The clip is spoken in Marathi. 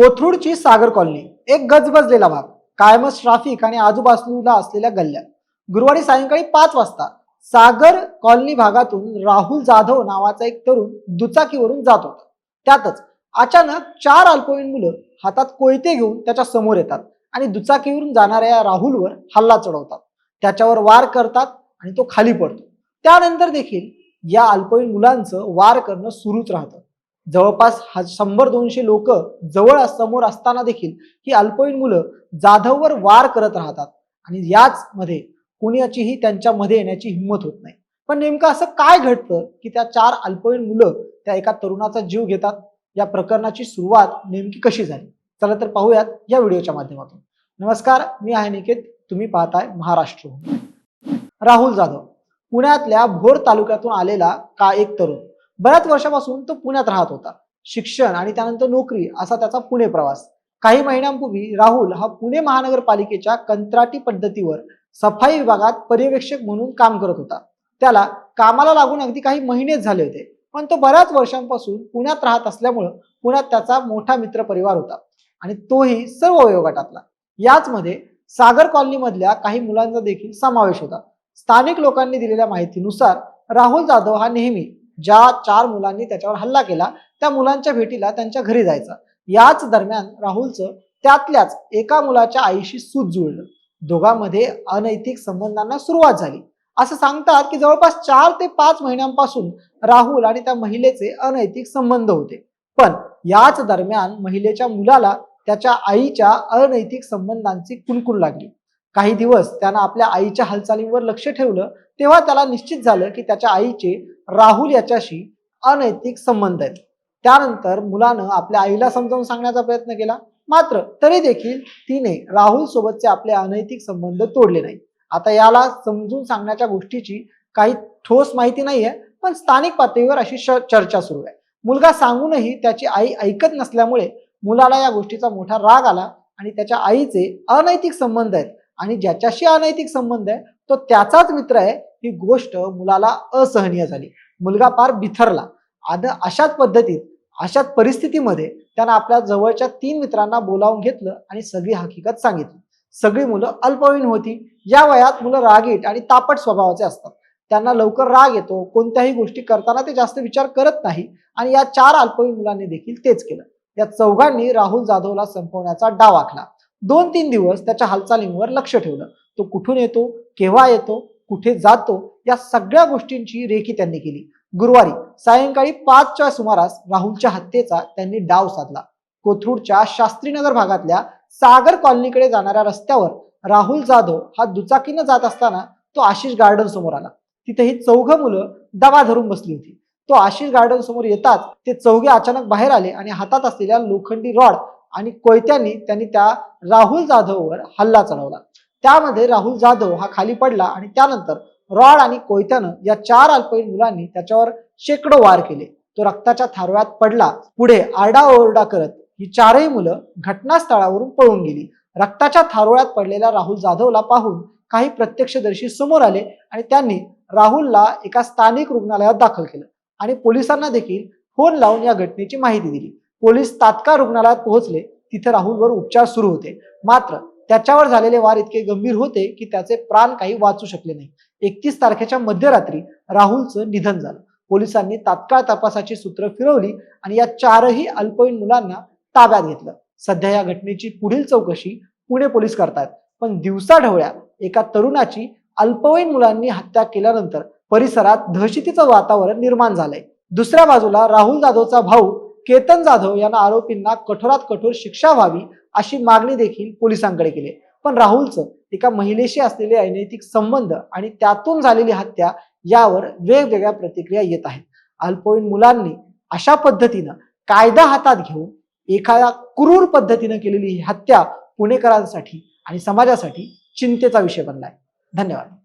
कोथरूडची सागर कॉलनी एक गजबजलेला भाग कायमच ट्राफिक आणि आजूबाजूला असलेल्या गल्ल्या. गुरुवारी सायंकाळी पाच वाजता सागर कॉलनी भागातून राहुल जाधव नावाचा एक तरुण दुचाकीवरून जात होता. त्यातच अचानक चार अल्पवयीन मुलं हातात कोयते घेऊन त्याच्यासमोर येतात आणि दुचाकीवरून जाणाऱ्या या राहुलवर हल्ला चढवतात. त्याच्यावर वार करतात आणि तो खाली पडतो. त्यानंतर देखील या अल्पवयीन मुलांचं वार करणं सुरूच राहतं. जवळपास हा शंभर दोनशे लोक जवळ समोर असताना देखील ही अल्पवयीन मुलं जाधववर वार करत राहतात. आणि याच मध्ये कुणाचीही त्यांच्यामध्ये येण्याची हिंमत होत नाही. पण नेमकं असं काय घडतं की त्या चार अल्पवयीन मुलं त्या एका तरुणाचा जीव घेतात? या प्रकरणाची सुरुवात नेमकी कशी झाली? चला तर पाहूयात या व्हिडिओच्या माध्यमातून. नमस्कार मी आहे निकेत. तुम्ही पाहताय महाराष्ट्र. राहुल जाधव. पुण्यातल्या भोर तालुक्यातून आलेला का एक तरुण. बऱ्याच वर्षापासून तो पुण्यात राहत होता. शिक्षण आणि त्यानंतर नोकरी असा त्याचा पुणे प्रवास. काही महिन्यांपूर्वी राहुल हा पुणे महानगरपालिकेच्या कंत्राटी पद्धतीवर सफाई विभागात पर्यवेक्षक म्हणून काम करत होता. त्याला कामाला लागून अगदी काही महिनेच झाले होते. पण तो बऱ्याच वर्षांपासून पुण्यात राहत असल्यामुळं पुण्यात त्याचा मोठा मित्र परिवार होता आणि तोही सर्व वयोगटातला. याच मध्ये सागर कॉलनीमधल्या काही मुलांचा देखील समावेश होता. स्थानिक लोकांनी दिलेल्या माहितीनुसार राहुल जाधव हा नेहमी ज्या चार मुलांनी त्याच्यावर हल्ला केला त्या मुलांच्या भेटीला त्यांच्या घरी जायचा. याच दरम्यान राहुलचं त्यातल्याच एका मुलाच्या आईशी सूत जुळलं. दोघांमध्ये अनैतिक संबंधांना सुरुवात झाली. असं सांगतात की जवळपास चार ते पाच महिन्यांपासून राहुल आणि त्या महिलेचे अनैतिक संबंध होते. पण याच दरम्यान महिलेच्या मुलाला त्याच्या आईच्या अनैतिक संबंधांची कुणकुण लागली. काही दिवस त्यानं आपल्या आईच्या हालचालींवर लक्ष ठेवलं तेव्हा त्याला निश्चित झालं की त्याच्या आईचे राहुल याच्याशी अनैतिक संबंध आहेत. त्यानंतर मुलानं आपल्या आईला समजावून सांगण्याचा प्रयत्न केला. मात्र तरी देखील तिने राहुल सोबतचे आपले अनैतिक संबंध तोडले नाही आता याला समजून सांगण्याच्या गोष्टीची काही ठोस माहिती नाहीये पण स्थानिक पातळीवर अशी श- चर्चा सुरू आहे. मुलगा सांगूनही त्याची आई ऐकत नसल्यामुळे मुलाला या गोष्टीचा मोठा राग आला आणि त्याच्या आईचे अनैतिक संबंध आहेत. आणि ज्याच्याशी अनैतिक संबंध आहे तो त्याचाच मित्र आहे. ही गोष्ट मुलाला असहनीय झाली. मुलगा फार बिथरला. आद अशाच पद्धतीत अशाच परिस्थितीमध्ये त्यानं आपल्या जवळच्या तीन मित्रांना बोलावून घेतलं आणि सगळी हकीकत सांगितली. सगळी मुलं अल्पवयीन होती. या वयात मुलं रागीट आणि तापट स्वभावाचे असतात. त्यांना लवकर राग येतो. कोणत्याही गोष्टी करताना ते जास्त विचार करत नाही. आणि या चार अल्पवयीन मुलांनी देखील तेच केलं. या चौघांनी राहुल जाधवला संपवण्याचा डाव आखला. दोन तीन दिवस त्याच्या हालचालींवर लक्ष ठेवलं तो कुठून येतो केव्हा येतो कुठे जातो या सगळ्या गोष्टींची रेखी त्यांनी केली. गुरुवारी सायंकाळी पाचच्या सुमारास राहुलच्या हत्येचा त्यांनी डाव साधला. कोथरूडच्या शास्त्रीनगर भागातल्या सागर कॉलनीकडे जाणाऱ्या रस्त्यावर राहुल जाधव हा दुचाकीनं जात असताना तो आशिष गार्डन समोर आला. तिथे ही चौघ मुलं दबा धरून बसली होती. तो आशिष गार्डन समोर येताच ते चौघे अचानक बाहेर आले आणि हातात असलेल्या लोखंडी रॉड आणि कोयत्यांनी त्यांनी त्या राहुल जाधववर हल्ला चढवला. त्यामध्ये राहुल जाधव हा खाली पडला आणि त्यानंतर रॉड आणि कोयत्यानं या चार अल्पवयीन मुलांनी त्याच्यावर शेकडो वार केले. तो रक्ताच्या थारव्यात पडला. पुढे आरडाओरडा करत ही चारही मुलं घटनास्थळावरून पळून गेली. रक्ताच्या थारोळ्यात पडलेल्या राहुल जाधवला पाहून काही प्रत्यक्षदर्शी समोर आले आणि त्यांनी राहुलला एका स्थानिक रुग्णालयात दाखल केलं आणि पोलिसांना देखील फोन लावून या घटनेची माहिती दिली. पोलीस तात्काळ रुग्णालयात पोहोचले. तिथे राहुलवर उपचार सुरू होते. मात्र त्याच्यावर झालेले वार इतके गंभीर होते की त्याचे प्राण काही वाचू शकले नाही. एकतीस तारखेच्या मध्यरात्री राहुलचं निधन झालं. पोलिसांनी तात्काळ तपासाची सूत्र फिरवली आणि या चारही अल्पवयीन मुलांना ताब्यात घेतलं. सध्या या घटनेची पुढील चौकशी पुणे पोलीस करतायत. पण दिवसा ढवळ्या एका तरुणाची अल्पवयीन मुलांनी हत्या केल्यानंतर परिसरात दहशतीचं वातावरण निर्माण झालंय. दुसऱ्या बाजूला राहुल जाधवचा भाऊ केतन जाधव यांना आरोपींना कठोरात कठोर शिक्षा व्हावी अशी मागणी देखील पोलिसांकडे केली पण राहुलचं एका महिलेशी असलेले अनैतिक संबंध आणि त्यातून झालेली हत्या यावर वेगवेगळ्या प्रतिक्रिया येत आहेत. अल्पवयीन मुलांनी अशा पद्धतीनं कायदा हातात घेऊन एखाद्या क्रूर पद्धतीनं केलेली ही हत्या पुणेकरांसाठी आणि समाजासाठी चिंतेचा विषय बनलाय. धन्यवाद.